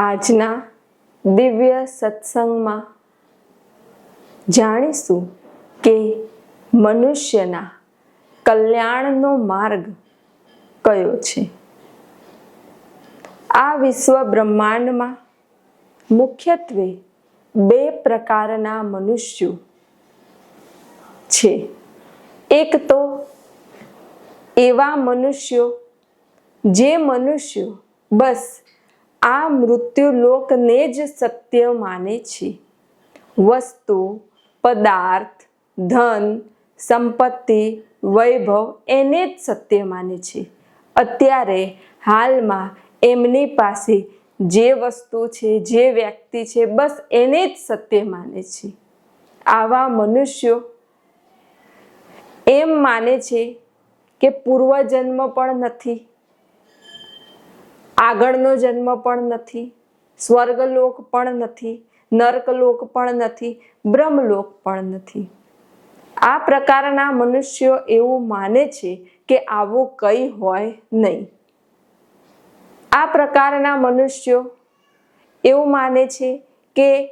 આજના દિવ્ય સત્સંગમાં જાણીશું કે મનુષ્યના કલ્યાણનો માર્ગ કયો છે. આ વિશ્વ બ્રહ્માંડમાં મુખ્યત્વે બે પ્રકારના મનુષ્યો છે. એક તો એવા મનુષ્યો જે મનુષ્યો બસ આ મૃત્યુલોકને જ સત્ય માને છે. વસ્તુ, પદાર્થ, ધન, સંપત્તિ, વૈભવ એને જ સત્ય માને છે. અત્યારે હાલમાં એમની પાસે જે વસ્તુ છે, જે વ્યક્તિ છે, બસ એને જ સત્ય માને છે. આવા મનુષ્યો એમ માને છે કે પૂર્વજન્મ પણ નથી. આગળનો જન્મ પણ નથી, સ્વર્ગલોક પણ નથી, નર્કલોક પણ નથી, બ્રહ્મલોક પણ નથી. આ પ્રકારના મનુષ્યો એવું માને છે કે આવું કંઈ હોય નહીં. આ પ્રકારના મનુષ્યો એવું માને છે કે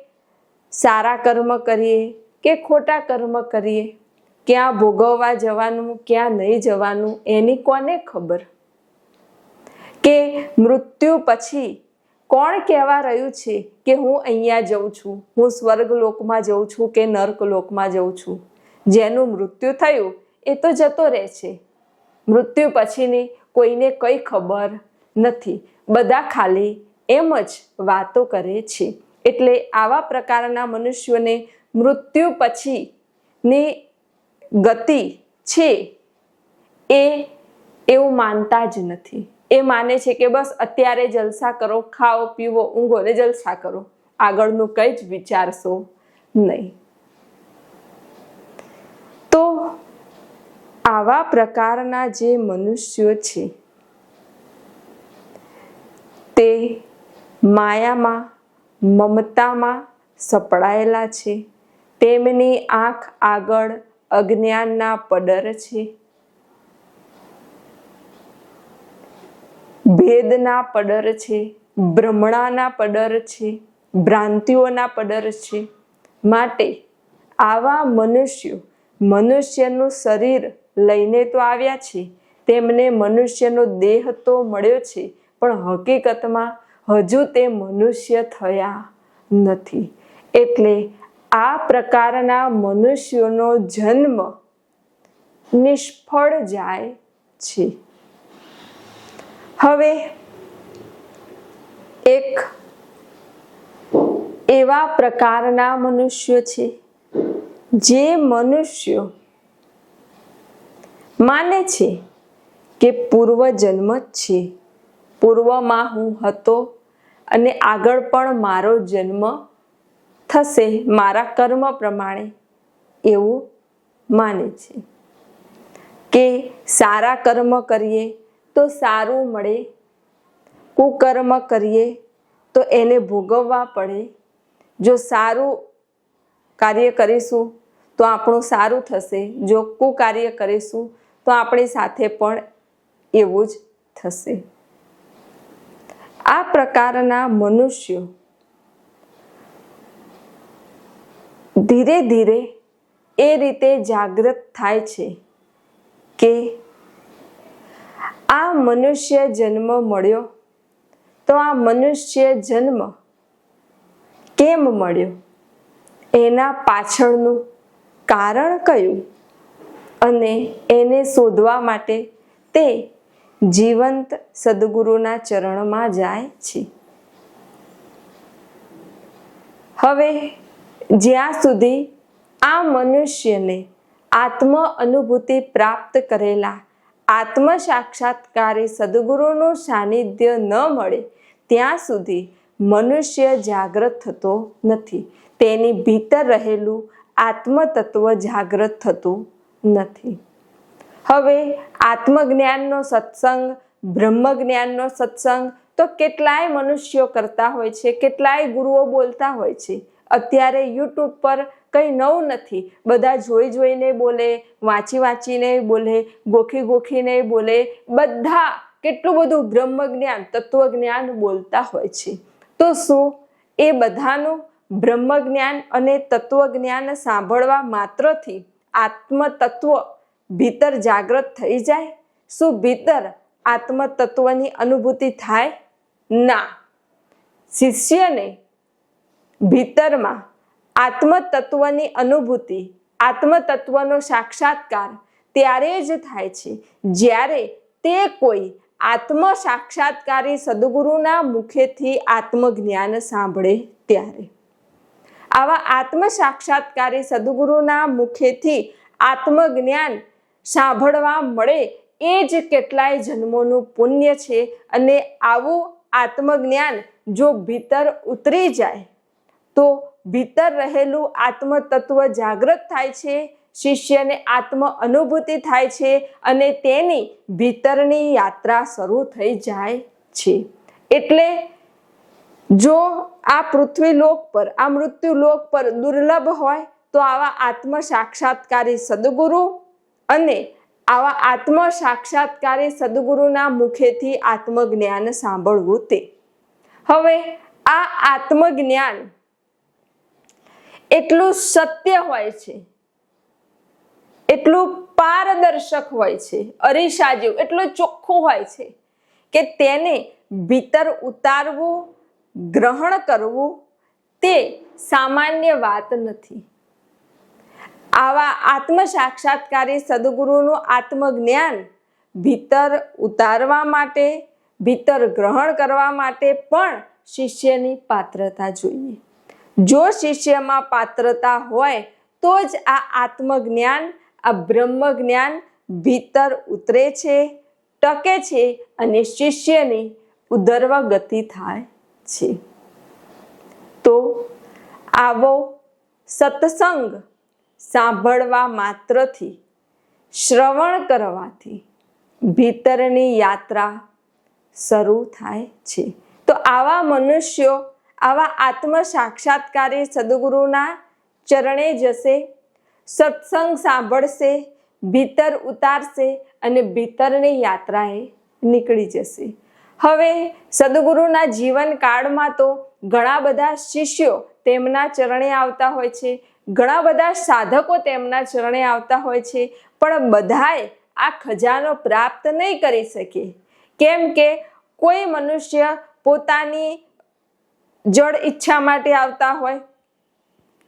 સારા કર્મ કરીએ, કે ખોટા કર્મ કરીએ, ક્યાં ભોગવવા જવાનું, ક્યાં નહીં જવાનું, એની કોને ખબર? કે મૃત્યુ પછી કોણ કહેવા રહ્યું છે કે હું અહીંયા જઉં છું? હું સ્વર્ગલોકમાં જઉં છું કે નર્કલોકમાં જઉં છું? જેનું મૃત્યુ થયું એ તો જતો રહે છે. મૃત્યુ પછીની કોઈને કંઈ ખબર નથી. બધા ખાલી એમ જ વાતો કરે છે. એટલે આવા પ્રકારના મનુષ્યોને મૃત્યુ પછીની ગતિ છે એ એવું માનતા જ નથી. એ માને છે કે બસ અત્યારે જલસા કરો, ખાઓ, પીવો, ઊંઘો ને જલસા કરો. આગળનું કંઈ જ વિચારશો નહીં. તો આવા પ્રકારના જે મનુષ્યો છે, તે માયામાં, મમતામાં સપડાયેલા છે. તેમની આંખ આગળ અજ્ઞાનના પડર છે. ભેદના પડર છે, ભ્રમણાના પડર છે, ભ્રાંતિઓના પડર છે. માટે આવા મનુષ્યો મનુષ્યનું શરીર લઈને તો આવ્યા છે, તેમને મનુષ્યનો દેહ તો મળ્યો છે, પણ હકીકતમાં હજુ તે મનુષ્ય થયા નથી. એટલે આ પ્રકારના મનુષ્યોનો જન્મ નિષ્ફળ જાય છે. હવે એક એવા પ્રકારના મનુષ્યો છે જે મનુષ્યો માને છે કે પૂર્વજન્મ જ છે. પૂર્વમાં હું હતો અને આગળ પણ મારો જન્મ થશે મારા કર્મ પ્રમાણે એવું માને છે કે સારા કર્મ કરીએ તો સારું મળે. કુકર્મ કરીએ તો એને ભોગવવા પડે. જો સારું કાર્ય કરીશું તો આપણું સારું થશે. જો કુકાર્ય કરીશું તો આપણી સાથે પણ એવું જ થશે. આ પ્રકારના મનુષ્યો ધીરે ધીરે એ રીતે જાગૃત થાય છે કે આ મનુષ્ય જન્મ મળ્યો? તો આ મનુષ્ય જન્મ કેમ મળ્યો? એના પાછળનું કારણ કયું? અને એને શોધવા માટે તે જીવંત સદગુરુના ચરણમાં જાય છે. હવે જ્યાં સુધી આ મનુષ્યને આત્મ અનુભૂતિ પ્રાપ્ત કરેલા આત્મ સાક્ષાત્કારી સદગુરુનું સાનિધ્ય ન મળે, ત્યાં સુધી મનુષ્ય જાગૃત થતો નથી. તેની ભીતર રહેલું આત્મતત્વ જાગૃત થતું નથી. હવે આત્મજ્ઞાનનો સત્સંગ, બ્રહ્મજ્ઞાનનો સત્સંગ તો કેટલાય મનુષ્યો કરતા હોય છે, કેટલાય ગુરુઓ બોલતા હોય છે. અત્યારે યુટ્યુબ પર કંઈ નવું નથી. બધા જોઈ જોઈને બોલે, વાંચી વાંચીને બોલે, ગોખી ગોખીને બોલે. બધા કેટલું બધું બ્રહ્મ જ્ઞાન તત્વ બોલતા હોય છે. તો શું? એ બધાનું બ્રહ્મ જ્ઞાન અને તત્વજ્ઞાન સાંભળવા માત્રથી આત્મ તત્વ ભીતર જાગૃત થઈ જાય? શું ભીતર આત્મ તત્વની અનુભૂતિ થાય? ના. શિષ્યને ભીતરમાં આત્મ તત્વની અનુભૂતિ, આત્મતત્વનો સાક્ષાત્કાર ત્યારે જ થાય છે, જ્યારે તે કોઈ આત્મ સાક્ષાત્કારી સદગુરુના મુખેથી આત્મજ્ઞાન સાંભળે ત્યારે. આવા આત્મ સાક્ષાત્કારી સદગુરુના મુખેથી આત્મજ્ઞાન સાંભળવા મળે એ જ કેટલાય જન્મોનું પુણ્ય છે અને આવું આત્મજ્ઞાન જો ભીતર ઉતરી જાય, તો ભીતર રહેલું આત્મતત્વ જાગૃત થાય છે, શિષ્યને આત્મ અનુભૂતિ થાય છે અને તેની ભીતરની યાત્રા શરૂ થઈ જાય છે. એટલે જો આ પૃથ્વીલોક પર, આ મૃત્યુ લોક પર દુર્લભ હોય, તો આવા આત્મ સાક્ષાત્કારી સદગુરુ અને આવા આત્મ સાક્ષાત્કારી સદગુરુના મુખેથી આત્મજ્ઞાન સાંભળવું તે. હવે આ આત્મજ્ઞાન એટલું સત્ય હોય છે. એટલું પારદર્શક હોય છે. અરીસા જેવું એટલું ચોખ્ખું હોય છે કે તેને ભીતર ઉતારવું, ગ્રહણ કરવું તે સામાન્ય વાત નથી. આવા આત્મ સાક્ષાત્કારી સદગુરુનું આત્મજ્ઞાન ભીતર ઉતારવા માટે, ભીતર ગ્રહણ કરવા માટે પણ શિષ્યની પાત્રતા જોઈએ. જો શિષ્યમાં પાત્રતા હોય, તો જ આ આત્મજ્ઞાન, આ બ્રહ્મ જ્ઞાન ભીતર ઉતરે છે, ટકે છે અને શિષ્યની ઉદર્વ ગતિ થાય છે. તો આવો સત્સંગ સાંભળવા માત્રથી, શ્રવણ કરવાથી ભીતરની યાત્રા શરૂ થાય છે. તો આવા મનુષ્યો આવા આત્મ સાક્ષાત્કારી સદગુરુના ચરણે જશે, સત્સંગ સાંભળશે, ભીતર ઉતારશે અને ભીતરની યાત્રાએ નીકળી જશે. હવે સદગુરુના જીવનકાળમાં તો ઘણા બધા શિષ્યો તેમના ચરણે આવતા હોય છે, ઘણા બધા સાધકો તેમના ચરણે આવતા હોય છે, પણ બધાએ આ ખજાનો પ્રાપ્ત નહીં કરી શકે. કેમ કે કોઈ મનુષ્ય પોતાની જળ ઈચ્છા માટે આવતા હોય,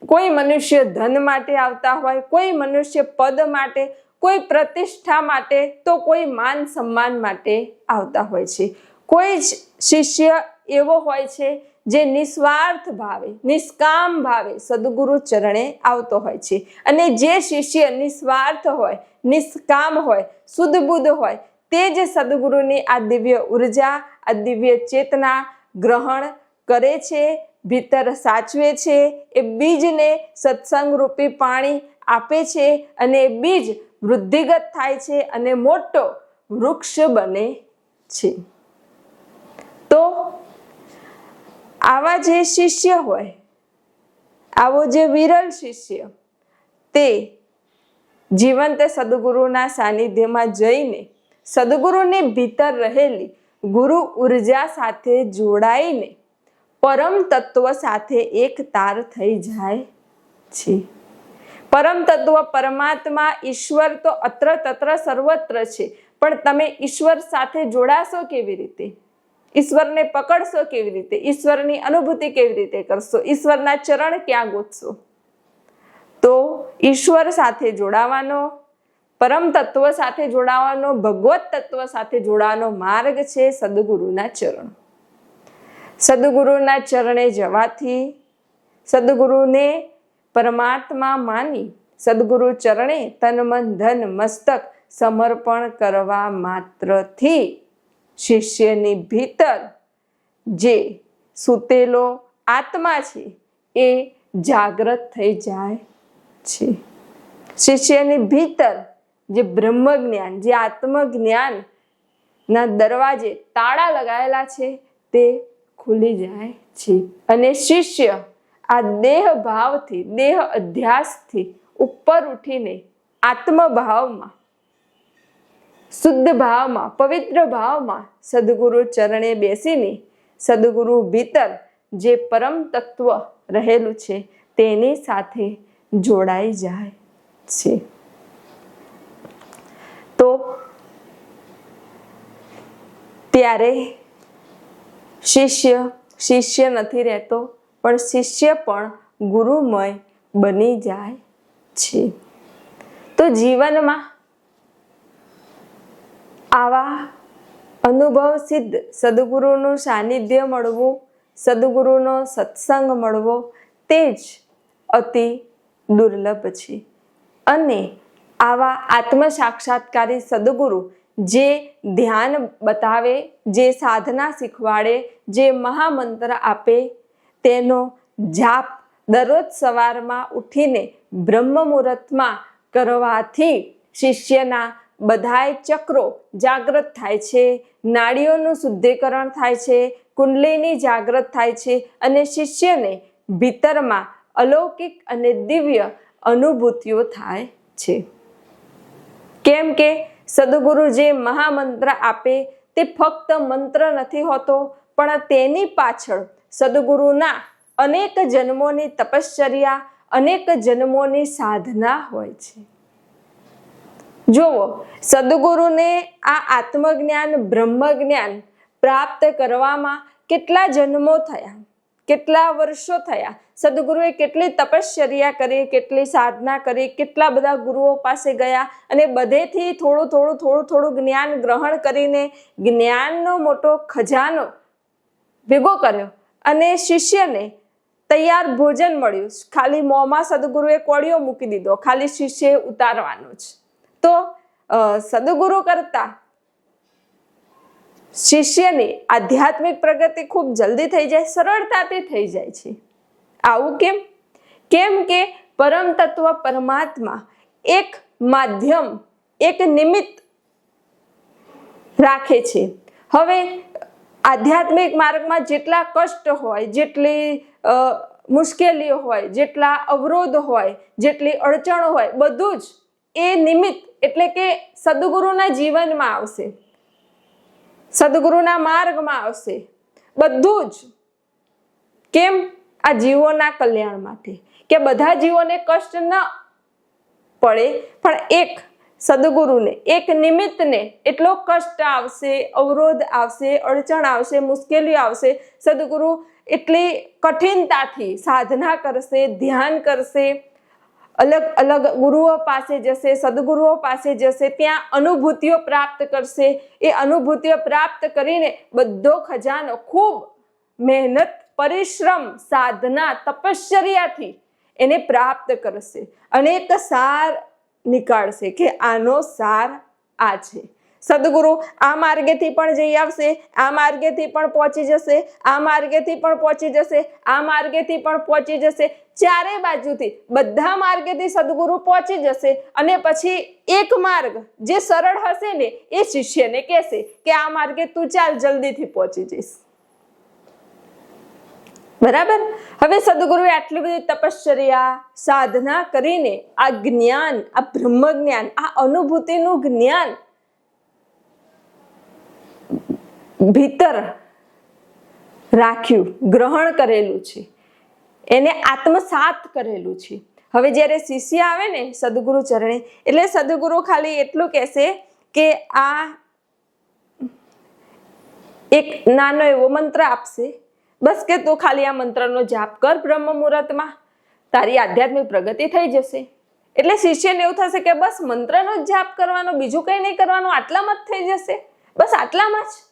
કોઈ મનુષ્ય ધન માટે આવતા હોય, કોઈ મનુષ્ય પદ માટે, કોઈ પ્રતિષ્ઠા માટે, તો કોઈ માન સન્માન માટે આવતા હોય છે. કોઈ જ શિષ્ય એવો હોય છે જે નિસ્વાર્થ ભાવે, નિષ્કામ ભાવે સદગુરુ ચરણે આવતો હોય છે. અને જે શિષ્ય નિસ્વાર્થ હોય, નિષ્કામ હોય શુદ્ધ બુદ્ધ હોય, તે જ સદગુરુની આ દિવ્ય ઊર્જા, આ દિવ્ય ચેતના, ગ્રહણ કરે છે, ભીતર સાચવે છે, એ બીજને સત્સંગ રૂપી પાણી આપે છે અને એ બીજ વૃદ્ધિગત થાય છે અને મોટો વૃક્ષ બને છે. તો આવા જે શિષ્ય હોય, આવો જે વિરલ શિષ્ય, તે જીવંત સદગુરુના સાનિધ્યમાં જઈને સદગુરુની ભીતર રહેલી ગુરુ ઊર્જા સાથે જોડાઈને પરમ તત્વ સાથે એક તાર થઈ જાય છે. પરમ તત્વ પરમાત્મા, ઈશ્વર તો અત્ર તત્ર સર્વત્ર છે. પણ તમે ઈશ્વર સાથે જોડાશો કેવી રીતે? ઈશ્વરને પકડશો કેવી રીતે? ઈશ્વરની અનુભૂતિ કેવી રીતે કરશો? ઈશ્વરના ચરણ ક્યાં ગોતશો? તો ઈશ્વર સાથે જોડાવાનો, પરમ તત્વ સાથે જોડાવાનો, ભગવત તત્વ સાથે જોડાવાનો માર્ગ છે સદગુરુના ચરણ. સદગુરુના ચરણે જવાથી સદગુરુને પરમાત્મા માની સદગુરુ ચરણે તન મન ધન મસ્તક સમર્પણ કરવા માત્રથી શિષ્યની ભીતર જે સૂતેલો આત્મા છે એ જાગ્રત થઈ જાય છે. શિષ્યની ભીતર જે બ્રહ્મ જ્ઞાન જે આત્મજ્ઞાન ના દરવાજે તાળા લગાવેલા છે તે ખુલી જાય છે. અને શિષ્ય આ દેહ ભાવથી દેહ અધ્યાસથી ઉપર ઉઠીને આત્મભાવમાં, શુદ્ધ ભાવમાં, પવિત્ર ભાવમાં સદગુરુ ચરણે બેસીને સદગુરુ ભીતર જે પરમ તત્વ રહેલું છે તેની સાથે જોડાઈ જાય છે. તો ત્યારે શિષ્ય શિષ્ય નથી રહેતો, પણ શિષ્ય પણ ગુરુમય બની જાય છે. તો જીવનમાં આવા અનુભવ સિદ્ધ સદગુરુનું સાનિધ્ય મળવું, સદગુરુનો સત્સંગ મળવો તે જ અતિ દુર્લભ છે. અને આવા આત્મ સાક્ષાત્કારી સદગુરુ જે ધ્યાન બતાવે, જે સાધના શીખવાડે, જે મહામંત્ર આપે, તેનો જાપ દરરોજ સવારમાં ઉઠીને બ્રહ્મ મુહૂર્તમાં કરવાથી શિષ્યના બધાય ચક્રો જાગૃત થાય છે, નાડીઓનું શુદ્ધિકરણ થાય છે, કુંડલીની જાગૃત થાય છે અને શિષ્યને ભીતરમાં અલૌકિક અને દિવ્ય અનુભૂતિઓ થાય છે. કેમ કે સદગુરુ જે મહામંત્ર આપે, તે ફક્ત મંત્ર નથી હોતો, પણ તેની પાછળ સદગુરુના અનેક જન્મોની તપશ્ચર્યા, અનેક જન્મોની સાધના હોય છે. જુઓ, સદગુરુને આ આત્મજ્ઞાન બ્રહ્મ જ્ઞાન પ્રાપ્ત કરવામાં કેટલા જન્મો થયા? કેટલા વર્ષો થયા? સદગુરુએ કેટલી તપશ્ચર્યા કરી, કેટલી સાધના કરી, કેટલા બધા ગુરુઓ પાસે ગયા અને બધેથી થોડું થોડું થોડું થોડું જ્ઞાન ગ્રહણ કરીને જ્ઞાનનો મોટો ખજાનો ભેગો કર્યો અને શિષ્યને તૈયાર ભોજન મળ્યું. ખાલી મોંમાં સદગુરુએ કોળિયો મૂકી દીધો. ખાલી શિષ્યએ ઉતારવાનો જ. તો સદગુરુ કરતા શિષ્યની આધ્યાત્મિક પ્રગતિ ખૂબ જલ્દી થઈ જાય, સરળતાથી થઈ જાય છે. આવું કેમ? કેમ કે પરમ તત્વ પરમાત્મા એક માધ્યમ, એક નિમિત્ત રાખે છે. હવે આધ્યાત્મિક માર્ગમાં જેટલા કષ્ટ હોય, જેટલી મુશ્કેલીઓ હોય, જેટલા અવરોધ હોય, જેટલી અડચણો હોય, બધું જ એ નિમિત્ત એટલે કે સદગુરુના જીવનમાં આવશે. સદગુરુના માર્ગમાં આવશે. બધું જ કેમ? આ જીવોના કલ્યાણ માટે. કે બધા જીવોને કષ્ટ ન પડે, પણ એક સદગુરુને, એક નિમિત્તને એટલો કષ્ટ આવશે, અવરોધ આવશે, અડચણ આવશે મુશ્કેલી આવશે. સદગુરુ એટલી કઠિનતાથી સાધના કરશે, ધ્યાન કરશે. અલગ અલગ ગુરુઓ પાસે જશે, સદગુરુઓ પાસે જશે, ત્યાં અનુભૂતિઓ પ્રાપ્ત કરશે. એ અનુભૂતિઓ પ્રાપ્ત કરીને બધો ખજાનો ખૂબ મહેનત, પરિશ્રમ, સાધના, તપશ્ચર્યાથી એને પ્રાપ્ત કરશે. અને એક સાર નીકાળશે કે આનો સાર આ છે. સદગુરુ આ માર્ગેથી પણ જઈ આવશે, આ માર્ગેથી પણ પહોંચી જશે, આ માર્ગેથી પણ પહોંચી જશે, આ માર્ગેથી પણ પહોંચી જશે. ચારે બાજુથી બધા માર્ગેથી સદગુરુ પહોંચી જશે અને પછી એક માર્ગ જે સરળ હશે ને એ શિષ્યને કહેશે કે આ માર્ગે તું ચાલ, જલ્દીથી પહોંચી જઈશ. બરાબર? હવે સદગુરુએ આટલી બધી તપશ્ચર્યા, સાધના કરીને આ જ્ઞાન, આ બ્રહ્મ જ્ઞાન આ અનુભૂતિનું જ્ઞાન ભીતર રાખ્યું, ગ્રહણ કરેલું છે. એને આત્મસાત કરેલું છે. હવે જ્યારે શિષ્ય આવે ને સદગુરુ ચરણે, એટલે સદગુરુ ખાલી એટલું કહેશે કે આ એક નાનો એવો મંત્ર આપશે. બસ કે તું ખાલી આ મંત્રનો જાપ કર બ્રહ્મ મુહૂર્તમાં તારી આધ્યાત્મિક પ્રગતિ થઈ જશે. એટલે શિષ્યને એવું થશે કે બસ મંત્રનો જ જાપ કરવાનો, બીજું કંઈ નહીં કરવાનું, આટલામાં જ થઈ જશે. બસ આટલામાં જ.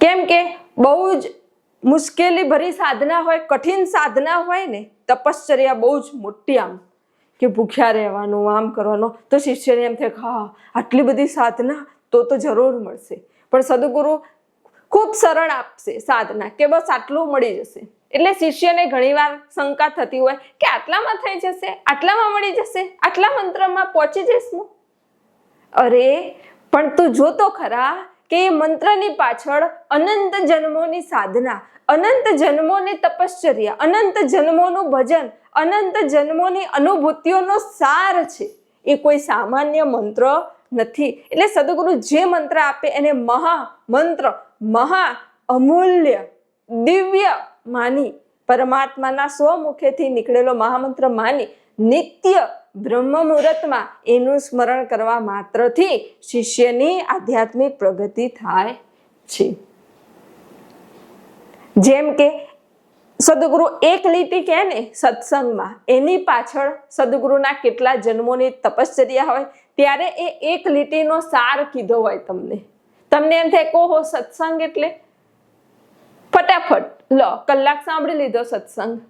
કેમ કે બહુ જ મુશ્કેલી ભરી સાધના હોય, કઠિન સાધના હોય ને, તપશ્ચર્યા બહુ જ મોટી આમ. કે ભૂખ્યા રહેવાનું, આમ કરવાનું, તો શિષ્યને એમ થાય હા, આટલી બધી સાધના તો તો જરૂર મળશે. પણ સદગુરુ ખૂબ સરળ આપશે સાધના, કે બસ આટલું મળી જશે. એટલે શિષ્યને ઘણીવાર શંકા થતી હોય કે આટલામાં થઈ જશે, આટલામાં મળી જશે, આટલા મંત્રમાં પહોંચી જઈશ અરે, પણ તું જોતો ખરા કે એ મંત્રની પાછળ અનંત જન્મોની સાધના, અનંત જન્મોની તપશ્ચર્યા, અનંત જન્મોનું ભજન, અનંત જન્મોની અનુભૂતિઓનો સાર છે. એ કોઈ સામાન્ય મંત્ર નથી. એટલે સદગુરુ જે મંત્ર આપે એને મહા મંત્ર, મહા અમૂલ્ય, દિવ્ય માની. પરમાત્માના સ્વમુખેથી નીકળેલો મહામંત્ર માની. નિત્ય બ્રહ્મ મુહૂર્તમાં એનું સ્મરણ કરવા માત્રથી શિષ્યની આધ્યાત્મિક પ્રગતિ થાય છે. જેમ કે સદગુરુ એક લીટી કહે ને સત્સંગમાં, એની પાછળ સદગુરુના કેટલા જન્મોની તપશ્ચર્યા હોય, ત્યારે એ એક લીટીનો સાર કીધો હોય તમને. તમને એમ થાય, કહો, સત્સંગ એટલે? ફટાફટ, લો, કલાક સાંભળી લીધો સત્સંગ.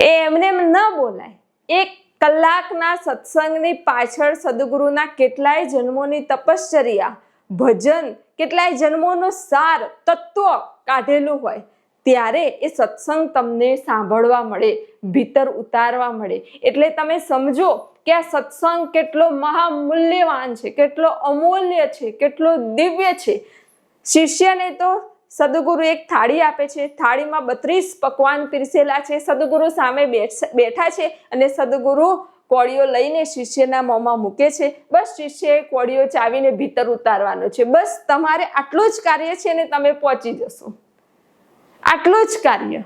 એ એમને એમ ન બોલાય. એક કલાકના સત્સંગની પાછળ સદગુરુના કેટલાય જન્મોની તપશ્ચર્યા, ભજન, કેટલાય જન્મોનો સાર, તત્વ કાઢેલું હોય, ત્યારે એ સત્સંગ તમને સાંભળવા મળે, ભીતર ઉતારવા મળે. એટલે તમે સમજો કે આ સત્સંગ કેટલો મહામૂલ્યવાન છે, કેટલો અમૂલ્ય છે, કેટલો દિવ્ય છે. શિષ્યને તો સદગુરુ એક થાળી આપે છે. થાળીમાં બત્રીસ પકવાન પીરસેલા છે. સદગુરુ સામે બેઠ- છે અને સદગુરુ કોળીઓ લઈને શિષ્યના મોંમાં મૂકે છે. બસ શિષ્યએ કોળીઓ ચાવીને ભીતર ઉતારવાનો છે. બસ તમારે આટલું જ કાર્ય છે અને તમે પહોંચી જશો. આટલું જ કાર્ય.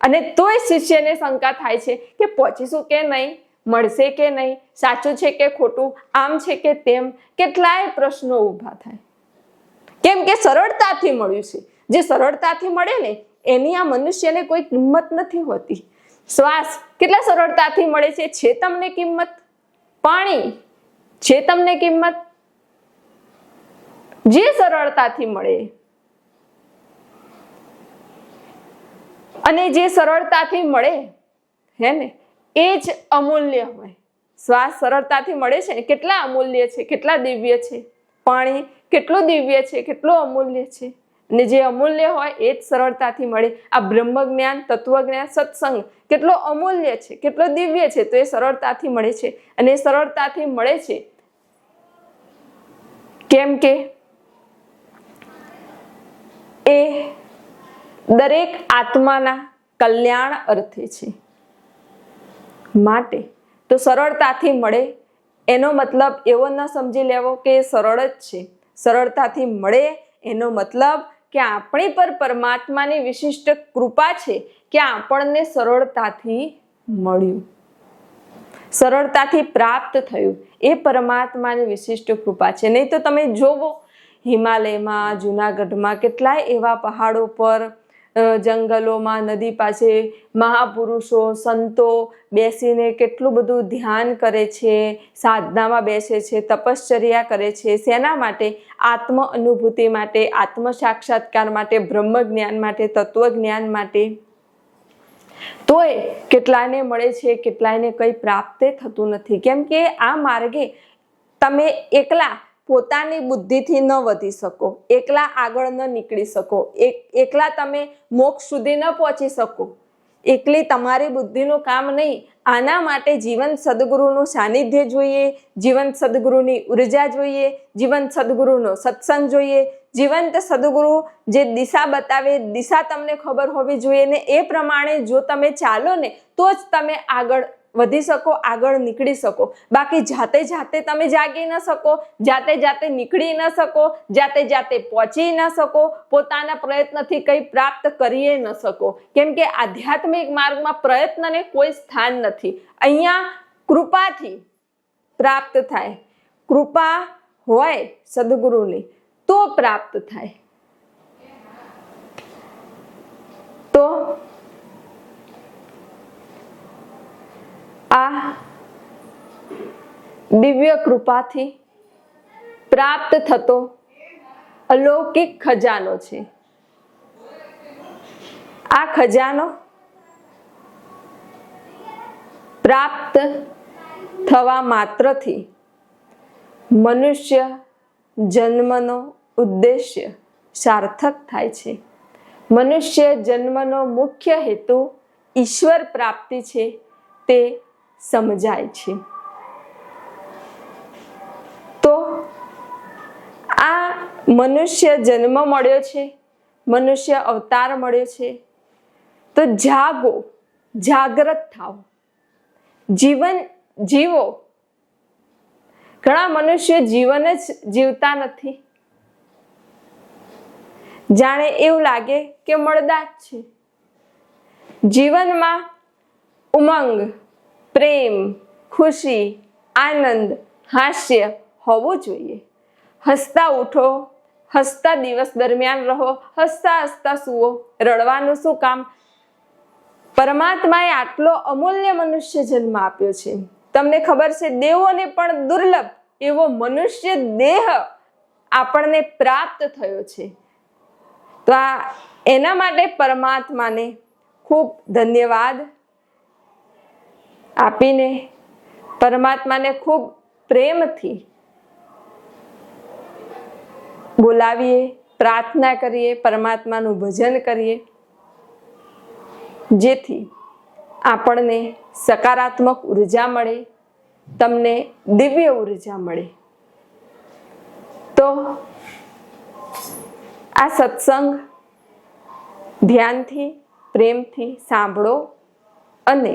અને તોય શિષ્યને શંકા થાય છે કે પહોંચીશું કે નહીં? મળશે કે નહીં? સાચું છે કે ખોટું? આમ છે કે તેમ? કેટલાય પ્રશ્નો ઊભા થાય. કેમ કે સરળતાથી મળ્યું છે. જે સરળતાથી મળે ને, એની આ મનુષ્યને કોઈ કિંમત નથી હોતી. શ્વાસ કેટલા સરળતાથી મળે છે? છે તમને કિંમત? પાણી? છે તમને કિંમત? જે સરળતાથી મળે. અને જે સરળતાથી મળે, હે ને, એ જ અમૂલ્ય હોય શ્વાસ સરળતાથી મળે છે ને, કેટલા અમૂલ્ય છે? કેટલા દિવ્ય છે? પાણી કેટલું દિવ્ય છે? કેટલું અમૂલ્ય છે? અને જે અમૂલ્ય હોય એ જ સરળતાથી મળે. આ બ્રહ્મ જ્ઞાન તત્વજ્ઞાન, સત્સંગ કેટલો અમૂલ્ય છે, કેટલો દિવ્ય છે તો એ સરળતાથી મળે છે. અને એ સરળતાથી મળે છે કેમ કે એ દરેક આત્માના કલ્યાણ અર્થે છે માટે. તો સરળતાથી મળે. એનો મતલબ એવો ન સમજી લેવો કે સરળ જ છે. સરળતાથી મળે એનો મતલબ કે આપણી પર પરમાત્માની વિશિષ્ટ કૃપા છે કે આપણને સરળતાથી મળ્યું. સરળતાથી પ્રાપ્ત થયું. એ પરમાત્માની વિશિષ્ટ કૃપા છે. નહીં તો તમે જોવો, હિમાલયમાં, જુનાગઢમાં કેટલાય એવા પહાડો પર જંગલોમાં નદી પાસે મહાપુરુષો, સંતો બેસીને કેટલું બધું ધ્યાન કરે છે, સાધનામાં બેસે છે, તપશ્ચર્યા કરે છે શેના માટે, આત્મ અનુભૂતિ માટે, આત્મ સાક્ષાત્કાર માટે, બ્રહ્મ જ્ઞાન માટે તત્વજ્ઞાન માટે. તોય કેટલાયને મળે છે કેટલાયને કંઈ પ્રાપ્ત થતું નથી. કેમ કે આ માર્ગે તમે એકલા પોતાની બુદ્ધિથી ન વધી શકો, એકલા આગળ ન નીકળી શકો, એક, એકલા તમે મોક્ષ સુધી ન પહોંચી શકો. એકલી તમારી બુદ્ધિનું કામ નહીં, આના માટે જીવન સદગુરુનું સાનિધ્ય જોઈએ, જીવન સદગુરુની ઊર્જા જોઈએ, જીવન સદગુરુનો સત્સંગ જોઈએ. જીવંત સદગુરુ જે દિશા બતાવે, દિશા તમને ખબર હોવી જોઈએ ને એ પ્રમાણે જો તમે ચાલો ને, તો જ તમે આગળ વધી શકો, આગળ નીકળી શકો. બાકી જાતે જાતે તમે જાગી ન શકો, જાતે જાતે નીકળી ન શકો, જાતે જાતે પહોંચી ન શકો, પોતાના પ્રયત્નથી કંઈ પ્રાપ્ત કરીએ ન શકો. કેમ કે આધ્યાત્મિક માર્ગમાં પ્રયત્નને કોઈ સ્થાન નથી. અહીંયા કૃપાથી પ્રાપ્ત થાય. કૃપા હોય સદગુરુની, તો પ્રાપ્ત થાય. તો આ દિવ્ય કૃપાથી પ્રાપ્ત થતો અલૌકિક ખજાનો છે. આ ખજાનો પ્રાપ્ત થવા માત્રથી મનુષ્ય જન્મનો ઉદ્દેશ્ય સાર્થક થાય છે. મનુષ્ય જન્મનો મુખ્ય હેતુ ઈશ્વર પ્રાપ્તિ છે તે સમજાય છે. તો આ મનુષ્ય જન્મ મળ્યો છે, મનુષ્ય અવતાર મળ્યો છે. તો જાગો, જાગ્રત થાઓ. જીવન, જીવો. ઘણા મનુષ્ય જીવન જ જીવતા નથી. જાણે એવું લાગે કે મળદા જ છે. જીવનમાં ઉમંગ પ્રેમ, ખુશી, આનંદ, હાસ્ય હોવું જોઈએ. હસતા ઉઠો, હસતા દિવસ દરમિયાન રહો, હસતા હસતા સુવો, રડવાનું શું કામ? પરમાત્માએ આટલો અમૂલ્ય મનુષ્ય જન્મ આપ્યો છે. તમને ખબર છે, દેવોને પણ દુર્લભ એવો મનુષ્ય દેહ આપણને પ્રાપ્ત થયો છે. તો આ એના માટે પરમાત્માને ખૂબ ધન્યવાદ. આપીને પરમાત્માને ખૂબ પ્રેમથી બોલાવીએ, પ્રાર્થના કરીએ, પરમાત્માનું ભજન કરીએ, જેથી આપણને સકારાત્મક ઊર્જા મળે, તમને દિવ્ય ઊર્જા મળે. તો આ સત્સંગ ધ્યાનથી, પ્રેમથી સાંભળો અને